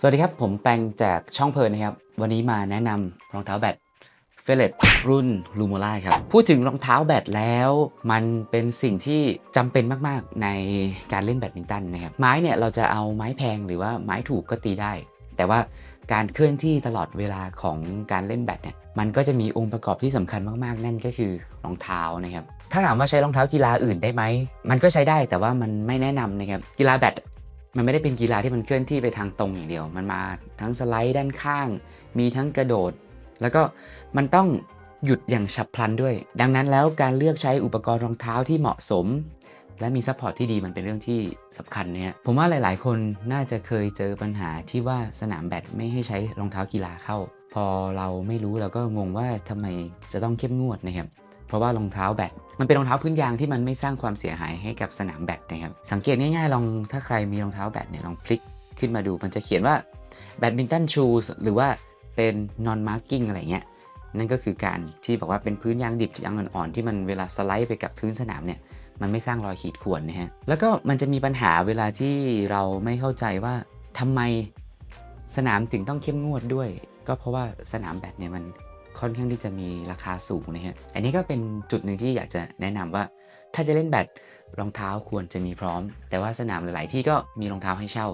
สวัสดีครับ ผมแปงจากช่องเพลินนะครับ วันนี้มาแนะนำรองเท้าแบตเฟลเลตรุ่นลูโมล่าครับ พูดถึงรองเท้าแบตแล้ว มันเป็นสิ่งที่จำเป็นมาก ๆ ในการเล่นแบดมินตันนะครับ ไม้เนี่ยเราจะเอาไม้แพงหรือว่าไม้ถูกก็ตีได้ แต่ว่าการเคลื่อนที่ตลอดเวลาของการเล่นแบดเนี่ย มันก็จะมีองค์ประกอบที่สำคัญมากๆ นั่นก็คือรองเท้านะครับ ถ้าถามว่าใช้รองเท้ากีฬาอื่นได้ไหม มันก็ใช้ได้แต่ว่ามันไม่แนะนำนะครับ กีฬาแบด มันไม่ได้เป็นกีฬาที่มันเคลื่อนที่ไปทางตรงอย่างเดียว มันมาทั้งสไลด์ด้านข้าง มีทั้งกระโดด แล้วก็มันต้องหยุดอย่างฉับพลันด้วย ดังนั้นแล้วการเลือกใช้อุปกรณ์รองเท้าที่เหมาะสม และมีซัพพอร์ตที่ดีมันเป็นเรื่องที่สำคัญนะฮะผมว่าหลาย ๆ คนน่าจะเคยเจอปัญหาที่ว่าสนามแบดไม่ให้ใช้รองเท้ากีฬาเข้า พอเราไม่รู้เราก็งงว่าทำไมจะต้องเข้มงวดนะครับ เพราะว่ารองเท้าแบดมันเป็นรองเท้าพื้นยางที่มันไม่สร้างความเสียหายให้กับสนามแบดนะครับสังเกตง่ายๆลองถ้าใครมีรองเท้าแบดเนี่ยลองพลิกขึ้นมาดู มันจะเขียนว่าแบดมินตันชูสหรือว่าเป็น non marking อะไรเงี้ยนั่นก็คือการที่บอกว่าเป็นพื้นยางดิบยางอ่อนๆที่มันเวลาสไลด์ไปกับพื้นสนามเนี่ยมันไม่สร้างรอยขีดข่วนนะฮะแล้วก็มันจะมีปัญหาเวลาที่เราไม่เข้าใจว่าทำไมสนามถึงต้องเข้มงวดด้วย ก็เพราะว่าสนามแบดเนี่ยมัน ค่อนข้างที่จะมีราคาสูงนะฮะ อันนี้ก็เป็นจุดหนึ่งที่อยากจะแนะนำว่า ถ้าจะเล่นแบดรองเท้าควรจะมีพร้อม แต่ว่าสนามหลาย ๆ ที่ก็มีรองเท้าให้เช่า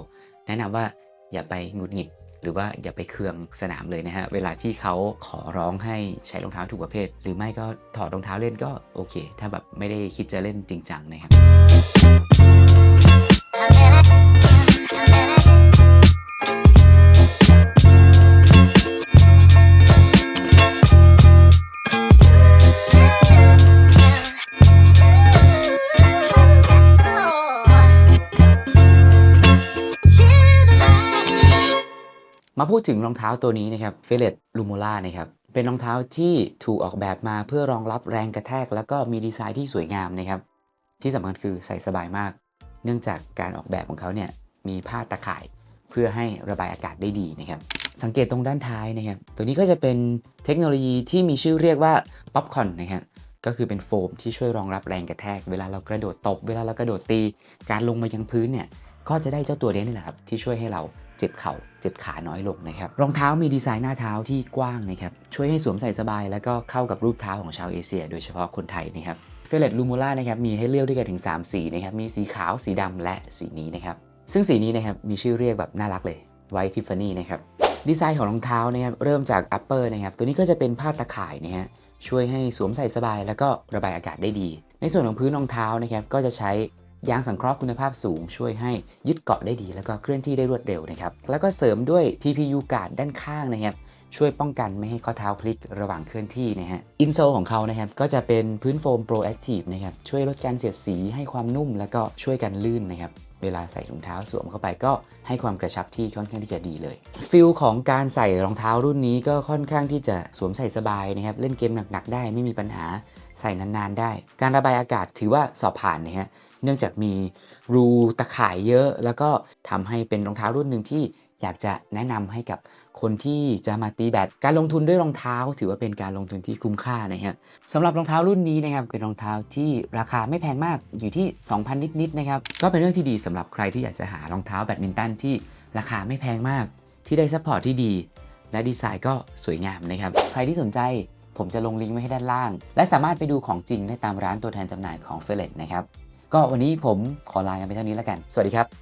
แนะนำว่าอย่าไปหงุดหงิดหรือว่าอย่าไปเคืองสนามเลยนะฮะ เวลาที่เขาขอร้องให้ใช้รองเท้าถูกประเภท หรือไม่ก็ถอดรองเท้าเล่นก็โอเค ถ้าแบบไม่ได้คิดจะเล่นจริงจังนะครับ มาพูดถึงรองเท้าตัวนี้นะครับเฟเลตลูโมล่านะครับเป็นรองเท้าที่ถูกออกแบบมาเพื่อรองรับแรงกระแทก แล้วก็มีดีไซน์ที่สวยงามนะครับ ที่สำคัญคือใส่สบายมาก เนื่องจากการออกแบบของเขาเนี่ยมีผ้าตะข่ายเพื่อให้ระบายอากาศได้ดีนะครับ สังเกตตรงด้านท้ายนะครับ ตัวนี้ก็จะเป็นเทคโนโลยีที่มีชื่อเรียกว่าป๊อปคอนนะครับก็คือเป็นโฟมที่ช่วยรองรับแรงกระแทก เวลาเรากระโดดตบ เวลาเรากระโดดตี การลงมายังพื้นเนี่ยก็จะได้เจ้าตัวนี้นี่แหละครับที่ช่วยให้เรา เจ็บเข่าเจ็บขาน้อยลงนะครับ รองเท้ามีดีไซน์หน้าเท้าที่กว้างนะครับช่วยให้สวมใส่สบาย แล้วก็เข้ากับรูปเท้าของชาวเอเชีย โดยเฉพาะคนไทยนะครับเฟลเลตลูมูล่านะครับมีให้เลือกด้วยกันถึง 3 สีนะครับมีสีขาวสีดำและสีนี้นะครับซึ่งสีนี้นะครับมีชื่อเรียกแบบน่ารักเลยไวท์ทิฟฟานี่นะครับดีไซน์ของรองเท้านะครับเริ่มจากอัปเปอร์นะครับตัวนี้ก็จะเป็นผ้าตะข่ายนะฮะช่วยให้สวมใส่สบาย แล้วก็ระบายอากาศได้ดี ในส่วนของพื้นรองเท้านะครับก็จะใช้ ยางสังเคราะห์คุณภาพสูงช่วยให้ยึดเกาะได้ดี แล้วก็เคลื่อนที่ได้รวดเร็วนะครับ แล้วก็เสริมด้วย TPU การ์ดด้านข้างนะครับช่วยป้องกันไม่ให้ข้อเท้าพลิกระหว่างเคลื่อนที่นะฮะ อินโซลของเขานะครับก็จะเป็นพื้นโฟม Pro Active นะครับช่วยลดการเสียดสีให้ความนุ่มแล้วก็ช่วยกันลื่นนะครับเวลาใส่ถุงเท้าสวมเข้าไปก็ให้ความกระชับที่ค่อนข้างที่จะดีเลยฟิลของการใส่รองเท้ารุ่นนี้ก็ค่อนข้างที่จะสวมใส่สบายนะครับเล่นเกมหนักๆได้ไม่มีปัญหาใส่นานๆได้ การระบายอากาศถือว่าสอบผ่านนะฮะ เนื่องจากมีรูตะข่ายเยอะ แล้วก็ทำให้เป็นรองเท้ารุ่นหนึ่งที่อยากจะแนะนำให้กับคนที่จะมาตีแบดการลงทุนด้วยรองเท้า ถือว่าเป็นการลงทุนที่คุ้มค่านะครับสำหรับรองเท้ารุ่นนี้นะครับเป็นรองเท้าที่ราคาไม่แพงมากอยู่ที่ 2,000 นิดๆนะครับก็เป็นเรื่องที่ดีสำหรับใครที่อยากจะหารองเท้าแบดมินตันที่ราคาไม่แพงมาก ที่ได้ซัพพอร์ตที่ดี และดีไซน์ก็สวยงามนะครับใครที่สนใจผมจะลงลิงก์ไว้ให้ด้านล่าง และสามารถไปดูของจริงได้ตามร้านตัวแทนจำหน่ายของเฟลเลตนะครับ ก็วันนี้ผมขอลากันไปเท่านี้แล้วกัน สวัสดีครับ